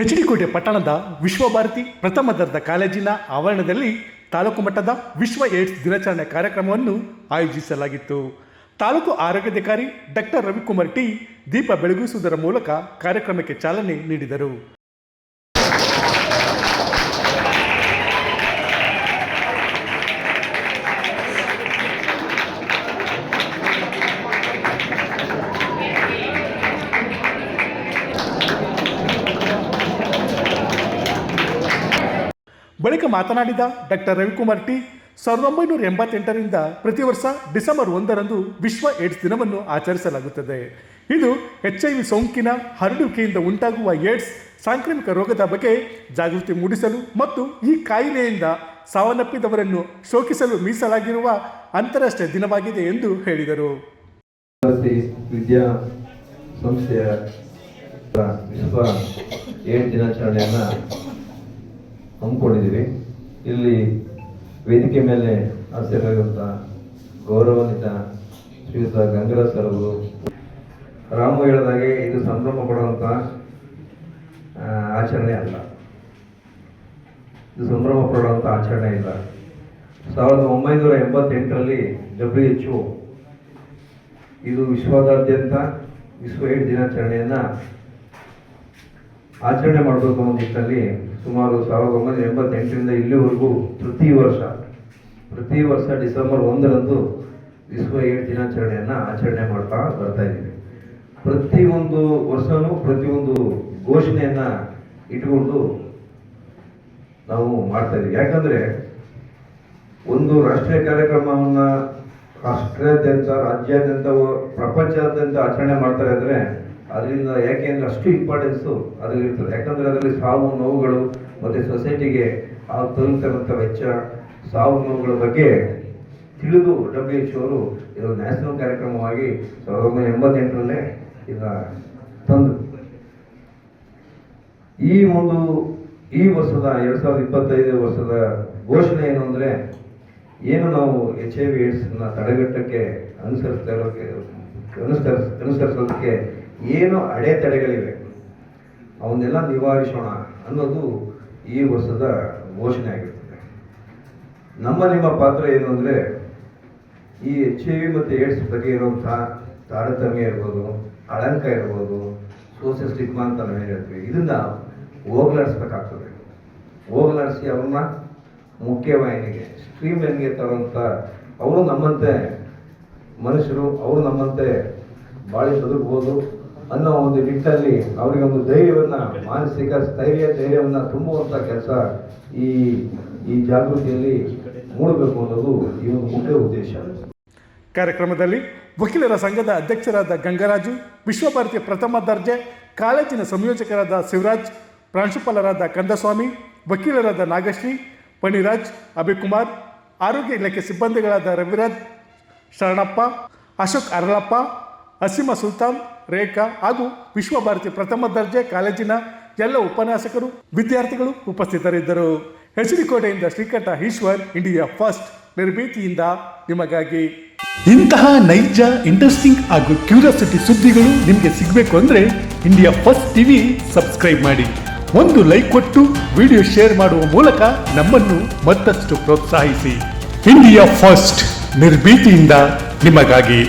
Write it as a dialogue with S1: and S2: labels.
S1: ಹೆಚ್ಡಿಕೋಟೆ ಪಟ್ಟಣದ ವಿಶ್ವಭಾರತಿ ಪ್ರಥಮ ದರ್ಜ ಕಾಲೇಜಿನ ಆವರಣದಲ್ಲಿ ತಾಲೂಕು ಮಟ್ಟದ ವಿಶ್ವ ಏಡ್ಸ್ ದಿನಾಚರಣೆ ಕಾರ್ಯಕ್ರಮವನ್ನು ಆಯೋಜಿಸಲಾಗಿತ್ತು. ತಾಲೂಕು ಆರೋಗ್ಯಾಧಿಕಾರಿ ಡಾಕ್ಟರ್ ರವಿಕುಮಾರ್ ಟಿ ದೀಪ ಬೆಳಗಿಸುವುದರ ಮೂಲಕ ಕಾರ್ಯಕ್ರಮಕ್ಕೆ ಚಾಲನೆ ನೀಡಿದರು. ಬಳಿಕ ಮಾತನಾಡಿದ ಡಾಕ್ಟರ್ ರವಿಕುಮಾರ್ ಟಿ, ಸಾವಿರದ ಒಂಬೈನೂರ ಎಂಬತ್ತೆಂಟರಿಂದ ಪ್ರತಿ ವರ್ಷ ಡಿಸೆಂಬರ್ ಒಂದರಂದು ವಿಶ್ವ ಏಡ್ಸ್ ದಿನವನ್ನು ಆಚರಿಸಲಾಗುತ್ತದೆ. ಇದು ಎಚ್ ಐ ವಿ ಸೋಂಕಿನ ಹರಡುವಿಕೆಯಿಂದ ಉಂಟಾಗುವ ಏಡ್ಸ್ ಸಾಂಕ್ರಾಮಿಕ ರೋಗದ ಬಗ್ಗೆ ಜಾಗೃತಿ ಮೂಡಿಸಲು ಮತ್ತು ಈ ಕಾಯಿಲೆಯಿಂದ ಸಾವನ್ನಪ್ಪಿದವರನ್ನು ಶೋಕಿಸಲು ಮೀಸಲಾಗಿರುವ ಅಂತಾರಾಷ್ಟ್ರೀಯ ದಿನವಾಗಿದೆ ಎಂದು ಹೇಳಿದರು.
S2: ವಿದ್ಯಾ ಸಂಸ್ಥೆಯ ವಿಶ್ವ ಏಡ್ ದಿನಾಚರಣೆಯನ್ನು ಹಮ್ಮಿಕೊಂಡಿದ್ದೀವಿ. ಇಲ್ಲಿ ವೇದಿಕೆ ಮೇಲೆ ಹಾಸ್ಯರಾಗಿರುವಂಥ ಗೌರವಾನ್ವಿತ ಶ್ರೀಯುತ ಗಂಗರಾಜ್ ಸರ್ ಅವರು. ರಾಮು ಹೇಳಿದಾಗೆ ಇದು ಸಂಭ್ರಮ ಪಡುವಂಥ ಆಚರಣೆ ಅಲ್ಲ. ಇದು ಸಂಭ್ರಮ ಪಡುವಂಥ ಆಚರಣೆ ಇಲ್ಲ. ಸಾವಿರದ ಒಂಬೈನೂರ ಎಂಬತ್ತೆಂಟರಲ್ಲಿ ಡಬ್ಲ್ಯೂ ಎಚ್ ಒ ಇದು ವಿಶ್ವದಾದ್ಯಂತ ವಿಶ್ವ ಏಡ್ ದಿನಾಚರಣೆಯನ್ನು ಆಚರಣೆ ಮಾಡಬೇಕು ಅನ್ನೋ ನಿಟ್ಟಿನಲ್ಲಿ ಸುಮಾರು ಸಾವಿರದ ಒಂಬೈನೂರ ಎಂಬತ್ತೆಂಟರಿಂದ ಇಲ್ಲಿವರೆಗೂ ಪ್ರತಿ ವರ್ಷ ಪ್ರತಿ ವರ್ಷ ಡಿಸೆಂಬರ್ ಒಂದರಂದು ವಿಶ್ವ ಏಡ್ ದಿನಾಚರಣೆಯನ್ನು ಆಚರಣೆ ಮಾಡ್ತಾ ಬರ್ತಾ ಇದ್ದೀವಿ. ಪ್ರತಿಯೊಂದು ವರ್ಷವೂ ಪ್ರತಿಯೊಂದು ಘೋಷಣೆಯನ್ನು ಇಟ್ಕೊಂಡು ನಾವು ಮಾಡ್ತಾ ಇದ್ದೀವಿ. ಯಾಕಂದರೆ ಒಂದು ರಾಷ್ಟ್ರೀಯ ಕಾರ್ಯಕ್ರಮವನ್ನು ರಾಷ್ಟ್ರಾದ್ಯಂತ, ರಾಜ್ಯಾದ್ಯಂತ ಪ್ರಪಂಚಾದ್ಯಂತ ಆಚರಣೆ ಮಾಡ್ತಾರೆ ಅಂದರೆ ಅದರಿಂದ ಯಾಕೆಂದ್ರೆ ಅಷ್ಟು ಇಂಪಾರ್ಟೆನ್ಸು ಅದರಲ್ಲಿ ಇರ್ತದೆ. ಯಾಕಂದರೆ ಅದರಲ್ಲಿ ಸಾವು, ನೋವುಗಳು ಮತ್ತು ಸೊಸೈಟಿಗೆ ಆ ತಲುಪ್ತಿರುವಂಥ ವೆಚ್ಚ, ಸಾವು, ನೋವುಗಳ ಬಗ್ಗೆ ತಿಳಿದು ಡಬ್ಲ್ಯೂ ಎಚ್ ಅವರು ಇದು ನ್ಯಾಷನಲ್ ಕಾರ್ಯಕ್ರಮವಾಗಿ ಸಾವಿರದ ಒಂಬೈನೂರ ಎಂಬತ್ತೆಂಟರಲ್ಲೇ ಈಗ ತಂದರು ಈ ಒಂದು, ಈ ವರ್ಷದ, ಎರಡು ಸಾವಿರದ ಇಪ್ಪತ್ತೈದು ವರ್ಷದ ಘೋಷಣೆ ಏನು ಅಂದರೆ ಏನು ನಾವು ಎಚ್ ಐ ವಿ ಏಡ್ಸನ್ನ ತಡೆಗಟ್ಟಕ್ಕೆ ಅನುಸರಿಸ್ತಾ ಇರೋಕ್ಕೆ ಅನುಸರಿಸ್, ಅನುಸರಿಸೋದಕ್ಕೆ ಏನು ಅಡೆತಡೆಗಳಿವೆ, ಅವನ್ನೆಲ್ಲ ನಿವಾರಿಸೋಣ ಅನ್ನೋದು ಈ ವರ್ಷದ ಘೋಷಣೆ ಆಗಿರ್ತದೆ. ನಮ್ಮ ನಿಮ್ಮ ಪಾತ್ರ ಏನು ಅಂದರೆ, ಈ ಎಚ್ ಐ ವಿ ಮತ್ತು ಏಡ್ಸ್ ಬಗ್ಗೆ ಇರುವಂಥ ತಾರತಮ್ಯ ಇರ್ಬೋದು ಆಳಂಕ ಇರ್ಬೋದು, ಸೋಷಿಯಲ್ ಸ್ಟಿಗ್ಮಾ ಅಂತ ನಾವು ಹೇಳ್ತೀವಿ. ಇದನ್ನು ಹೋಗ್ಲಾಡಿಸ್ಬೇಕಾಗ್ತದೆ. ಹೋಗ್ಲಾಡಿಸಿ ಅವ್ರನ್ನ ಮುಖ್ಯವಾಹಿನಿಗೆ, ಸ್ಟ್ರೀಮ್ ಲೈನ್ಗೆ ತರುವಂಥ ಅವರು ನಮ್ಮಂತೆ ಮನುಷ್ಯರು, ಅವರು ನಮ್ಮಂತೆ ಬಾಳಿ ಬದುಕ್ಬೋದು ಅನ್ನೋ ಒಂದು ನಿಟ್ಟಲ್ಲಿ ಅವರಿಗೆ ಒಂದು ಧೈರ್ಯವನ್ನು, ಮಾನಸಿಕ ಸ್ಥೈರ್ಯ, ಧೈರ್ಯವನ್ನು ತುಂಬುವಂಥ ಕೆಲಸ ಈ ಈ ಜಾಗೃತಿಯಲ್ಲಿ ಮೂಡಬೇಕು ಅನ್ನೋದು ಈ ಒಂದು ಮುಖ್ಯ ಉದ್ದೇಶ.
S1: ಕಾರ್ಯಕ್ರಮದಲ್ಲಿ ವಕೀಲರ ಸಂಘದ ಅಧ್ಯಕ್ಷರಾದ ಗಂಗರಾಜು ವಿಶ್ವಭಾರತಿಯ ಪ್ರಥಮ ದರ್ಜೆ, ಕಾಲೇಜಿನ ಸಂಯೋಜಕರಾದ ಶಿವರಾಜ್, ಪ್ರಾಂಶುಪಾಲರಾದ ಕಂದಸ್ವಾಮಿ, ವಕೀಲರಾದ ನಾಗಶ್ರೀ, ಪಣಿರಾಜ್, ಅಭಿಕುಮಾರ್, ಆರೋಗ್ಯ ಇಲಾಖೆ ಸಿಬ್ಬಂದಿಗಳಾದ ರವಿರಾಜ್, ಶರಣಪ್ಪ, ಅಶೋಕ್ ಅರಳಪ್ಪ, ಅಸೀಮ ಸುಲ್ತಾನ್ ರೇಖಾ ಹಾಗೂ ವಿಶ್ವಭಾರತಿ ಪ್ರಥಮ ದರ್ಜೆ ಕಾಲೇಜಿನ ಎಲ್ಲ ಉಪನ್ಯಾಸಕರು, ವಿದ್ಯಾರ್ಥಿಗಳು ಉಪಸ್ಥಿತರಿದ್ದರು. ಹೆಸರಿಕೋಟೆಯಿಂದ ಶ್ರೀಕಂಠ ಈಶ್ವರ್, ಇಂಡಿಯಾ ಫಸ್ಟ್ ನಿರ್ಭೀತಿಯಿಂದ ನಿಮಗಾಗಿ. ಇಂತಹ ನೈಜ, ಇಂಟ್ರೆಸ್ಟಿಂಗ್ ಹಾಗೂ ಕ್ಯೂರಿಯಾಸಿಟಿ ಸುದ್ದಿಗಳು ನಿಮಗೆ ಸಿಗಬೇಕು ಅಂದರೆ ಇಂಡಿಯಾ ಫಸ್ಟ್ ಟಿವಿ ಸಬ್ಸ್ಕ್ರೈಬ್ ಮಾಡಿ. ಒಂದು ಲೈಕ್ ಕೊಟ್ಟು ವಿಡಿಯೋ ಶೇರ್ ಮಾಡುವ ಮೂಲಕ ನಮ್ಮನ್ನು ಮತ್ತಷ್ಟು ಪ್ರೋತ್ಸಾಹಿಸಿ. ಇಂಡಿಯಾ ಫಸ್ಟ್ ನಿರ್ಭೀತಿಯಿಂದ ನಿಮಗಾಗಿ.